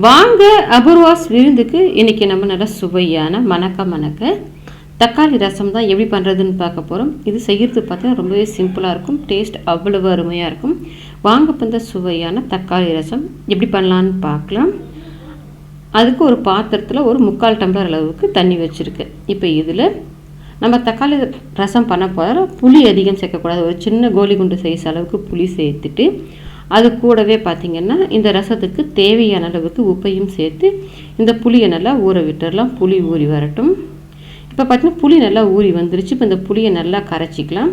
வாங்க அபூர்வாஸ் விருந்துக்கு இன்றைக்கி நம்ம நல்லா சுவையான மணக்க மணக்க தக்காளி ரசம் தான் எப்படி பண்ணுறதுன்னு பார்க்க போகிறோம் இது செய்கிறது பார்த்தீங்கன்னா ரொம்பவே சிம்பிளாக இருக்கும். டேஸ்ட் அவ்வளவு அருமையாக இருக்கும். வாங்க பந்த சுவையான தக்காளி ரசம் எப்படி பண்ணலான்னு பார்க்கலாம். அதுக்கு ஒரு பாத்திரத்தில் ஒரு முக்கால் டம்ளர் அளவுக்கு தண்ணி வச்சுருக்கு. இப்போ இதில் நம்ம தக்காளி ரசம் பண்ண போகிற புளி அதிகம் சேர்க்கக்கூடாது. ஒரு சின்ன கோலி குண்டு சைஸ் அளவுக்கு புளி சேர்த்துட்டு அது கூடவே பார்த்திங்கன்னா இந்த ரசத்துக்கு தேவையான அளவுக்கு உப்பையும் சேர்த்து இந்த புளியை நல்லா ஊற விட்டுடலாம் புளி ஊறி வரட்டும். இப்போ பார்த்திங்கன்னா புளி நல்லா ஊறி வந்துருச்சு. இப்போ இந்த புளியை நல்லா கரைச்சிக்கலாம்.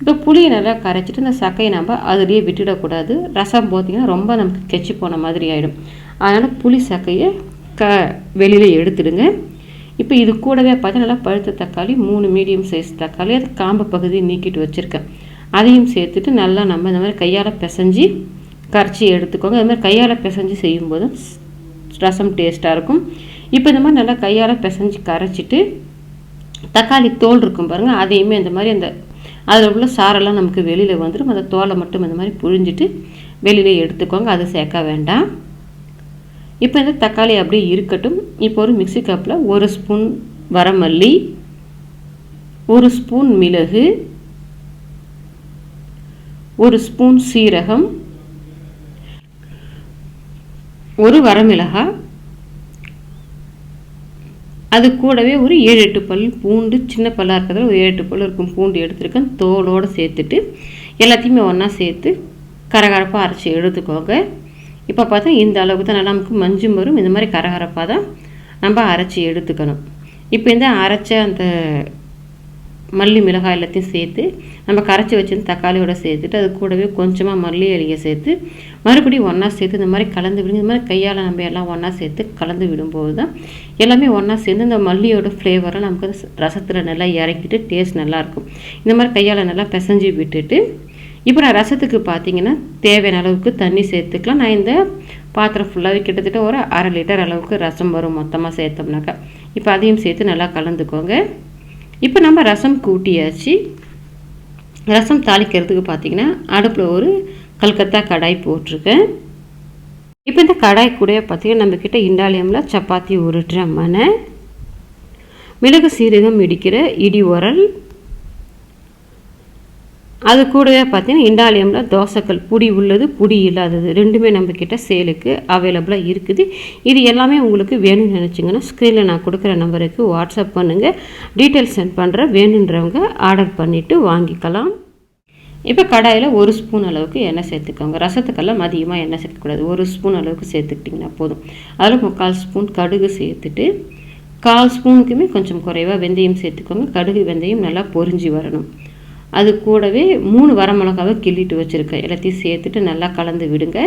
இப்போ புளியை நல்லா கரைச்சிட்டு இந்த சக்கையை நம்ம அதிலேயே விட்டுடக்கூடாது. ரசம் பார்த்திங்கன்னா ரொம்ப நமக்கு கெச்சி போன மாதிரி ஆகிடும் அதனால் புளி சக்கையை க வெளியில் எடுத்துடுங்க. இப்போ இது கூடவே பார்த்தீங்கன்னா நல்லா பழுத்த தக்காளி மூணு மீடியம் சைஸ் தக்காளி அது காம்பு பகுதியை நீக்கிட்டு வச்சுருக்கேன். அதையும் சேர்த்துட்டு நல்லா நம்ம இந்த மாதிரி கையால் பிசைஞ்சு கரைச்சி எடுத்துக்கோங்க. அது மாதிரி கையால் பிசைஞ்சு செய்யும்போது ரசம் டேஸ்ட்டாக இருக்கும். இப்போ இந்த மாதிரி நல்லா கையால் பிசைஞ்சு கரைச்சிட்டு தக்காளி தோல் இருக்கும் பாருங்கள் அதையுமே இந்த மாதிரி அந்த அதில் உள்ள சாரெல்லாம் நமக்கு வெளியில் வந்துடும் அந்த தோலை மட்டும் இந்த மாதிரி புழிஞ்சிட்டு வெளியில் எடுத்துக்கோங்க. அதை சேர்க்க வேண்டாம். இப்போ இந்த தக்காளி அப்படியே இருக்கட்டும். இப்போ ஒரு மிக்சி கப்பில் ஒரு ஸ்பூன் வரமல்லி ஒரு ஸ்பூன் மிளகு ஒரு ஸ்பூன் சீரகம் ஒரு வரமிளகாய் அது கூடவே ஒரு ஏழு எட்டு பல் பூண்டு சின்ன பல்லாக இருக்கிறதுல ஒரு ஏழு எட்டு பல் இருக்கும் பூண்டு எடுத்துருக்கேன். தோலோடு சேர்த்துட்டு எல்லாத்தையுமே ஒன்றா சேர்த்து கரகரப்பாக அரைச்சி எடுத்துக்கோங்க. இப்போ பார்த்தா இந்த அளவுக்கு தான் நல்லா நமக்கு மஞ்சும் வரும் இந்த மாதிரி கரகரப்பாக தான் நம்ம அரைச்சி எடுத்துக்கணும். இப்போ இந்த அரைச்ச அந்த மல்லி மிளகாய் எல்லாத்தையும் சேர்த்து நம்ம கரைச்சி வச்சிருந்த தக்காளியோட சேர்த்துட்டு அது கூடவே கொஞ்சமாக மல்லி இலையை சேர்த்து மறுபடியும் ஒன்றா சேர்த்து இந்த மாதிரி கலந்து விடுங்க. இந்த மாதிரி கையால் நம்ம எல்லாம் ஒன்றா சேர்த்து கலந்து விடும்போது தான் எல்லாமே ஒன்றா சேர்ந்து இந்த மல்லியோட ஃப்ளேவரை நமக்கு ரசத்தில் நல்லா இறக்கிட்டு டேஸ்ட் நல்லாயிருக்கும் இந்த மாதிரி கையால் நல்லா பிசைஞ்சு விட்டுட்டு இப்போ நான் ரசத்துக்கு பார்த்தீங்கன்னா தேவையான அளவுக்கு தண்ணி சேர்த்துக்கலாம். நான் இந்த பாத்திரம் ஃபுல்லாகவே கிட்டத்தட்ட ஒரு அரை லிட்டர் அளவுக்கு ரசம் வரும் மொத்தமாக சேர்த்தோம்னாக்கா. இப்போ அதையும் சேர்த்து நல்லா கலந்துக்கோங்க. இப்போ நம்ம ரசம் கூட்டியாச்சு. ரசம் தாளிக்கிறதுக்கு பார்த்திங்கன்னா அடுப்பில் ஒரு கல்கத்தா கடாய் போட்டிருக்கேன். இப்போ இந்த கடாய் கூட பார்த்திங்கன்னா நம்மக்கிட்ட இண்டாலியமில் சப்பாத்தி உருட்டுற மனை மிளகு சீரகம் இடிக்கிற இடி உரல் அது கூடவே பார்த்தீங்கன்னா இண்டாலியமில் தோசைக்கல் புடி உள்ளது புடி இல்லாதது. ரெண்டுமே நம்மக்கிட்ட சேலுக்கு அவைலபிளாக இருக்குது. இது எல்லாமே உங்களுக்கு வேணும்னு நினச்சிங்கன்னா ஸ்க்ரீனில் நான் கொடுக்குற நம்பருக்கு வாட்ஸ்அப் பண்ணுங்கள் டீட்டெயில்ஸ் சென்ட் பண்ணுற வேணுன்றவங்க ஆர்டர் பண்ணிவிட்டு வாங்கிக்கலாம். இப்போ கடாயில் ஒரு ஸ்பூன் அளவுக்கு எண்ணெய் சேர்த்துக்கோங்க. ரசத்துக்கெல்லாம் அதிகமாக எண்ணெய் சேர்க்கக்கூடாது. ஒரு ஸ்பூன் அளவுக்கு சேர்த்துக்கிட்டிங்கன்னா போதும். அதில் முக்கால் ஸ்பூன் கடுகு சேர்த்துட்டு கால் ஸ்பூனுக்குமே கொஞ்சம் குறைவாக வெந்தயம் சேர்த்துக்கோங்க. கடுகு வெந்தயம் நல்லா பொறிஞ்சி வரணும். அது கூடவே மூணு வரமிளகாவை கிள்ளிட்டு வச்சுருக்கேன். எல்லாத்தையும் சேர்த்துட்டு நல்லா கலந்து விடுங்க.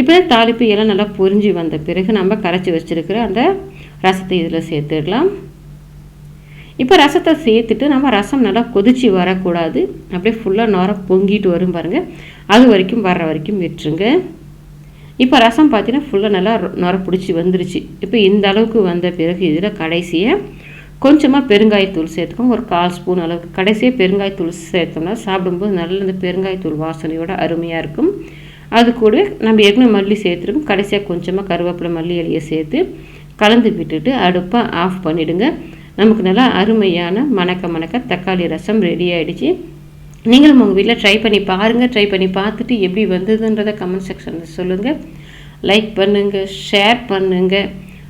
இப்போ தாளிப்பு எல்லாம் நல்லா பொரிஞ்சு வந்த பிறகு நம்ம கரைச்சி வச்சுருக்கிற அந்த ரசத்தை இதில் சேர்த்துடலாம். இப்போ ரசத்தை சேர்த்துட்டு நம்ம ரசம் நல்லா கொதிச்சு வரக்கூடாது. அப்படியே ஃபுல்லாக நுர பொங்கிட்டு வரும் பாருங்கள் அது வரைக்கும் வர்ற வரைக்கும் விட்டுருங்க. இப்போ ரசம் பார்த்தீங்கன்னா ஃபுல்லாக நல்லா நுர பிடிச்சி வந்துருச்சு. இப்போ இந்த அளவுக்கு வந்த பிறகு இதில் கடைசியை கொஞ்சமாக பெருங்காயத்தூள் சேர்த்துக்கோங்க. ஒரு கால் ஸ்பூன் அளவுக்கு கடைசியாக பெருங்காயத்தூள் சேர்த்தோம்னா சாப்பிடும்போது நல்ல இந்த பெருங்காயத்தூள் வாசனையோட அருமையாக இருக்கும். அது கூட நம்ம ஏற்கனவே மல்லி சேர்த்துருக்கோம். கடைசியாக கொஞ்சமாக கருவேப்பிலை மல்லி இலையை சேர்த்து கலந்து விட்டுட்டு அடுப்பை ஆஃப் பண்ணிவிடுங்க நமக்கு நல்லா அருமையான மணக்க மணக்க தக்காளி ரசம் ரெடி ஆகிடுச்சு நீங்களும் உங்கள் வீட்டில் ட்ரை பண்ணி பாருங்கள் ட்ரை பண்ணி பார்த்துட்டு எப்படி வந்ததுன்றதை கமெண்ட் செக்ஷனில் சொல்லுங்கள் லைக் பண்ணுங்கள் ஷேர் பண்ணுங்கள்